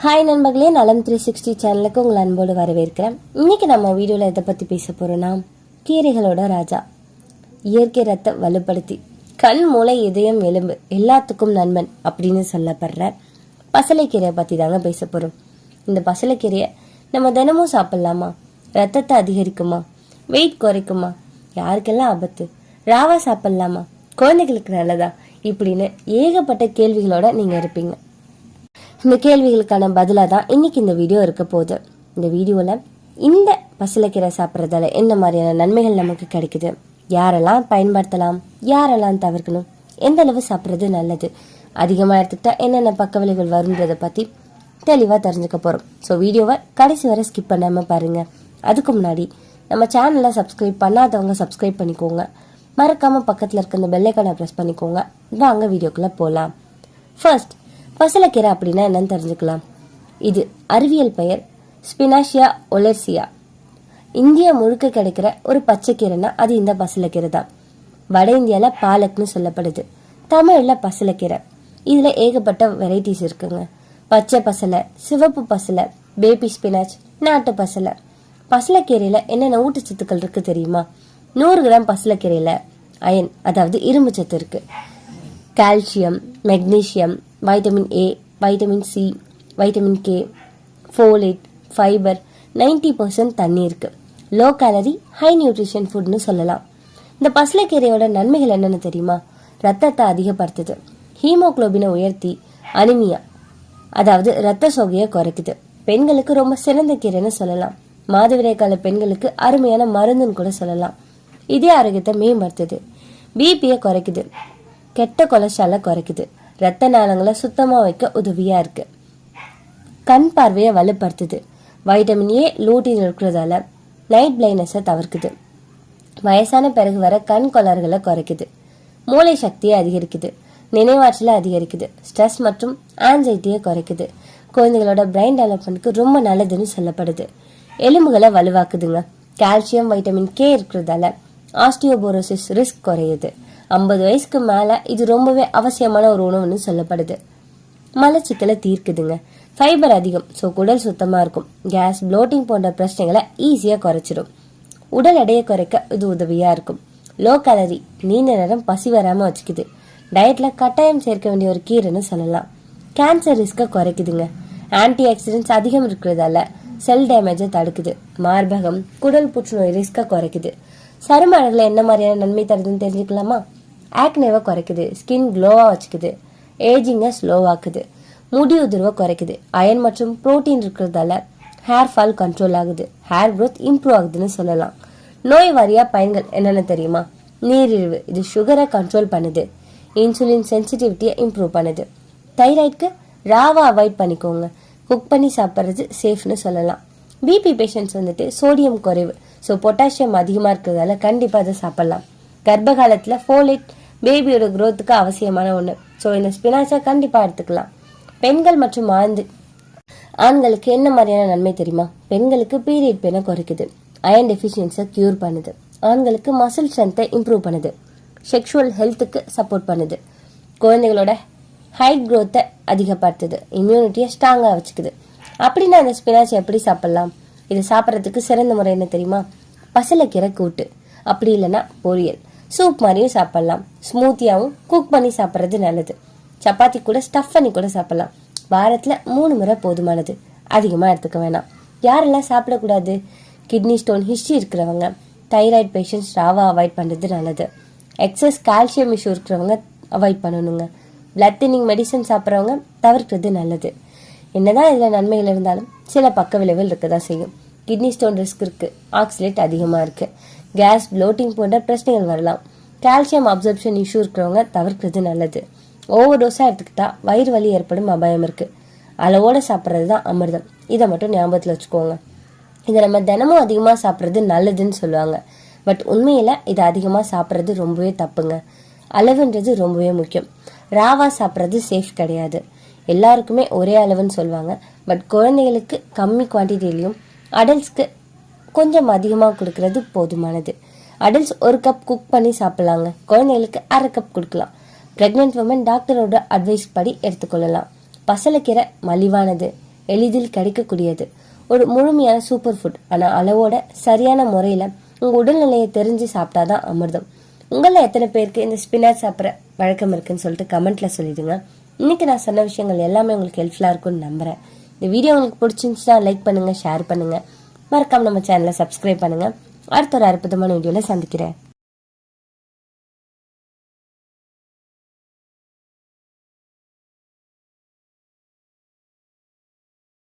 Hi நண்பர்களே. நலம் three sixty சேனலுக்கு உங்களை அன்போடு வரவேற்கிறேன். இன்னைக்கு நம்ம வீடியோவில் எதை பற்றி பேச போகிறோன்னா கீரைகளோட ராஜா. இயற்கை ரத்த வலுப்படுத்தி கண் மூளை இதயம் எலும்பு எல்லாத்துக்கும் நண்பன் அப்படின்னு சொல்லப்படுற பசலைக்கீரையை பற்றி தாங்க பேச போகிறோம் இந்த பசலைக்கீரையை நம்ம தினமும் சாப்பிட்லாமா? ரத்தத்தை அதிகரிக்குமா? வெயிட் குறைக்குமா? யாருக்கெல்லாம் ஆபத்து? ராவா சாப்பிட்லாமா? குழந்தைகளுக்கு நல்லதா? இப்படின்னு ஏகப்பட்ட கேள்விகளோட நீங்கள் இருப்பீங்க. இந்த கேள்விகளுக்கான பதிலாக தான் இன்றைக்கி இந்த வீடியோ இருக்க போகுது. இந்த வீடியோவில் இந்த பசலைக்கீரை சாப்பிட்றதால என்ன மாதிரியான நன்மைகள் நமக்கு கிடைக்குது? யாரெல்லாம் பயன்படுத்தலாம்? யாரெல்லாம் தவிர்க்கணும்? எந்த அளவு சாப்பிட்றது நல்லது? அதிகமாக எடுத்துக்கிட்டால் என்னென்ன பக்க விளைவுகள் வருன்றதை பற்றி தெளிவாக தெரிஞ்சுக்க போகிறோம் ஸோ வீடியோவை கடைசி வரை ஸ்கிப் பண்ணாமல் பாருங்கள் அதுக்கு முன்னாடி நம்ம சேனலை சப்ஸ்கிரைப் பண்ணாதவங்க சப்ஸ்கிரைப் பண்ணிக்கோங்க. மறக்காமல் பக்கத்தில் இருக்க இந்த பெல்லைக்கானை ப்ரெஸ் பண்ணிக்கோங்க. வாங்க வீடியோக்குள்ளே போகலாம் ஃபர்ஸ்ட் பசலைக்கீரை அப்படின்னா என்னன்னு தெரிஞ்சுக்கலாம். இது அறிவியல் பெயர் ஸ்பினாஷியா ஒலர்சியா. இந்தியா முழுக்க கிடைக்கிற ஒரு பச்சைக்கீரைனா அது இந்த பசலைக்கீரை தான். வட இந்தியாவில் பாலக்னு சொல்லப்படுது. தமிழில் பசலைக்கீரை. இதில் ஏகப்பட்ட வெரைட்டிஸ் இருக்குங்க. பச்சை பசலை சிவப்பு பசலை பேபி ஸ்பினாச் நாட்டு பசலை. பசலைக்கீரையில் என்னென்ன ஊட்டச்சத்துக்கள் இருக்குது தெரியுமா? நூறு கிராம் பசலைக்கீரையில் அயன் அதாவது இரும்பு சத்து இருக்குது calcium magnesium vitamin A vitamin C vitamin K folate fibre 90% percent தண்ணி இருக்குது லோ கேலரி ஹை நியூட்ரிஷன் ஃபுட்னு சொல்லலாம். இந்த பசலைக்கீரையோட நன்மைகள் என்னென்னு தெரியுமா? ரத்தத்தை அதிகப்படுத்துது. ஹீமோகுளோபினை உயர்த்தி அனிமியா அதாவது ரத்த சோகையை குறைக்குது. பெண்களுக்கு ரொம்ப சிறந்த கீரைன்னு சொல்லலாம். மாதவிடாய் கால பெண்களுக்கு அருமையான மருந்துன்னு கூட சொல்லலாம். இதே ஆரோக்கியத்தை மேம்படுத்துது. பிபியை குறைக்குது. கெட்ட கொலஸ்ட்ராலை குறைக்குது. ரத்த நாளங்களை சுத்தமாக வைக்க உதவியாக இருக்குது கண் பார்வையை வலுப்படுத்துது. வைட்டமின் ஏ லூட்டின் இருக்கிறதால நைட் பிளைனஸை தவிர்க்குது. வயசான பிறகு வர கண் கொளறுகளை குறைக்குது. மூளை சக்தியை அதிகரிக்குது. நினைவாற்றலை அதிகரிக்குது. ஸ்ட்ரெஸ் மற்றும் ஆன்சைட்டியை குறைக்குது. குழந்தைகளோட பிரெயின் டெவலப்மெண்ட்க்கு ரொம்ப நல்லதுன்னு சொல்லப்படுது. எலும்புகளை வலுவாக்குதுங்க. கால்சியம் வைட்டமின் கே இருக்கிறதால ஆஸ்டியோபோரோசிஸ் ரிஸ்க் குறையுது. ஐம்பது வயசுக்கு மேலே இது ரொம்பவே அவசியமான ஒரு உணவுன்னு சொல்லப்படுது. மலச்சிக்கலை தீர்க்குதுங்க. ஃபைபர் அதிகம் ஸோ குடல் சுத்தமாக இருக்கும். கேஸ் ப்ளோட்டிங் போன்ற பிரச்சனைகளை ஈஸியாக குறைச்சிடும் உடல் எடையை குறைக்க இது உதவியாக இருக்கும். லோ கலரி நீண்ட நேரம் பசி வராமல் வச்சுக்குது. டயட்டில் கட்டாயம் சேர்க்க வேண்டிய ஒரு கீரைன்னு சொல்லலாம். கேன்சர் ரிஸ்க்கை குறைக்குதுங்க. ஆன்டி ஆக்சிடென்ட்ஸ் அதிகம் இருக்கிறதால செல் டேமேஜை தடுக்குது. மார்பகம் குடல் புற்றுநோய் ரிஸ்க்கை குறைக்குது. சரும அழகில் என்ன மாதிரியான நன்மை தருதுன்னு தெரிஞ்சுக்கலாமா? ஆக்னேவை குறைக்குது. ஸ்கின் க்ளோவாக வச்சுக்குது. ஏஜிங்கை ஸ்லோவாக்குது முடி உதிர்வை குறைக்குது. அயன் மற்றும் புரோட்டீன் இருக்கிறதால ஹேர் ஃபால் கண்ட்ரோல் ஆகுது. ஹேர் க்ரோத் இம்ப்ரூவ் ஆகுதுன்னு சொல்லலாம். நோய் வாரியாக பயன்கள் என்னென்ன தெரியுமா? நீரிழிவு. இது சுகரை கண்ட்ரோல் பண்ணுது. இன்சுலின் சென்சிட்டிவிட்டியை இம்ப்ரூவ் பண்ணுது. தைராய்டுக்கு ராவா அவாய்ட் பண்ணிக்கோங்க. குக் பண்ணி சாப்பிட்றது சேஃப்னு சொல்லலாம். பிபி பேஷண்ட்ஸ் வந்துட்டு சோடியம் குறைவு. ஸோ பொட்டாசியம் அதிகமாக இருக்கிறதால கண்டிப்பாக அதை சாப்பிட்லாம். கர்ப்ப காலத்தில் ஃபோலேட் பேபியோட குரோத்துக்கு அவசியமான ஒன்று ஸோ இந்த ஸ்பினாச்சை கண்டிப்பாக எடுத்துக்கலாம். பெண்கள் மற்றும் ஆண்டு ஆண்களுக்கு என்ன மாதிரியான நன்மை தெரியுமா? பெண்களுக்கு பீரியட் பெயினை குறைக்குது. அயன் டெஃபிஷியன்ஸை க்யூர் பண்ணுது. ஆண்களுக்கு மசில் ஸ்ட்ரென்த்தை இம்ப்ரூவ் பண்ணுது. செக்ஷுவல் ஹெல்த்துக்கு சப்போர்ட் பண்ணுது. குழந்தைகளோட ஹைட் க்ரோத்தை அதிகப்படுத்துது. இம்யூனிட்டியை ஸ்ட்ராங்காக வச்சுக்குது. அப்படின்னா அந்த ஸ்பினாச் எப்படி சாப்பிட்லாம்? இது சாப்பிட்றதுக்கு சிறந்த முறை என்ன தெரியுமா? பசலைக்கீரை கூட்டு. அப்படி இல்லைன்னா பொரியல். சூப் மாதிரியும் சாப்பிடலாம். ஸ்மூத்தியாகவும் குக் பண்ணி சாப்பிட்றது நல்லது. சப்பாத்தி கூட ஸ்டஃப் பண்ணி கூட சாப்பிடலாம். வாரத்தில் மூணு முறை போதுமானது. அதிகமாக எடுத்துக்க வேணாம். யாரெல்லாம் சாப்பிடக்கூடாது? கிட்னி ஸ்டோன் ஹிஸ்ட்ரி இருக்கிறவங்க தைராய்டு பேஷண்ட்ஸ் ராவா அவாய்ட் பண்ணுறது நல்லது. எக்ஸஸ் கால்சியம் இஷ்யூ இருக்கிறவங்க அவாய்ட் பண்ணணுங்க. பிளட் தின்னிங் மெடிசன் சாப்பிட்றவங்க தவிர்க்கிறது நல்லது. என்னதான் இதில் நன்மைகள் இருந்தாலும் சில பக்க விளைவுகள் இருக்க தான் செய்யும். கிட்னி ஸ்டோன் ரிஸ்க் இருக்குது ஆக்சிலேட் அதிகமாக இருக்குது கேஸ் ப்ளோட்டிங் போன்ற பிரச்சனைகள் வரலாம். கால்சியம் அப்சர்ப்ஷன் இஷ்யூ இருக்கிறவங்க தவிர்க்கிறது நல்லது. ஓவர் டோஸாக எடுத்துக்கிட்டா வயிறு வலி ஏற்படும் அபாயம் இருக்குது அளவோட சாப்பிட்றது தான் அமிர்தம். இதை மட்டும் ஞாபகத்தில் வச்சுக்கோங்க. இதை நம்ம தினமும் அதிகமாக சாப்பிட்றது நல்லதுன்னு சொல்லுவாங்க. பட் உண்மையில் இதை அதிகமாக சாப்பிட்றது ரொம்பவே தப்புங்க. அளவுன்றது ரொம்பவே முக்கியம். ராவா சாப்பிட்றது சேஃப் கிடையாது. எல்லாருக்குமே ஒரே அளவுன்னு சொல்லுவாங்க. பட் குழந்தைகளுக்கு கம்மி குவான்டிட்டிலையும் அடல்ட்ஸ்க்கு கொஞ்சம் அதிகமாக கொடுக்கறது போதுமானது. அடல்ட்ஸ் ஒரு கப் குக் பண்ணி சாப்பிட்லாங்க. குழந்தைகளுக்கு அரை கப் கொடுக்கலாம். ப்ரெக்னென்ட் உமன் டாக்டரோட அட்வைஸ் படி எடுத்துக்கொள்ளலாம். பசலைக்கீரை மலிவானது எளிதில் கிடைக்கக்கூடியது. ஒரு முழுமையான சூப்பர் ஃபுட் ஆனால் அளவோட சரியான முறையில் உங்கள் உடல்நிலையை தெரிஞ்சு சாப்பிட்டாதான் அமிர்தம். உங்களில் எத்தனை பேருக்கு இந்த ஸ்பினாச் சாப்பிட்ற வழக்கம் இருக்குன்னு சொல்லிட்டு கமெண்ட்ல சொல்லிடுங்க. இன்னைக்கு நான் சொன்ன விஷயங்கள் எல்லாமே உங்களுக்கு ஹெல்ப்ஃபுல்லாக இருக்கும்னு நம்புறேன். இந்த வீடியோ உங்களுக்கு பிடிச்சிருந்துச்சுன்னா லைக் பண்ணுங்க ஷேர் பண்ணுங்க. மறக்காம நம்ம சேனலை சப்ஸ்கிரைப் பண்ணுங்க. அடுத்த ஒரு அற்புதமான வீடியோவில் சந்திக்கிறேன்.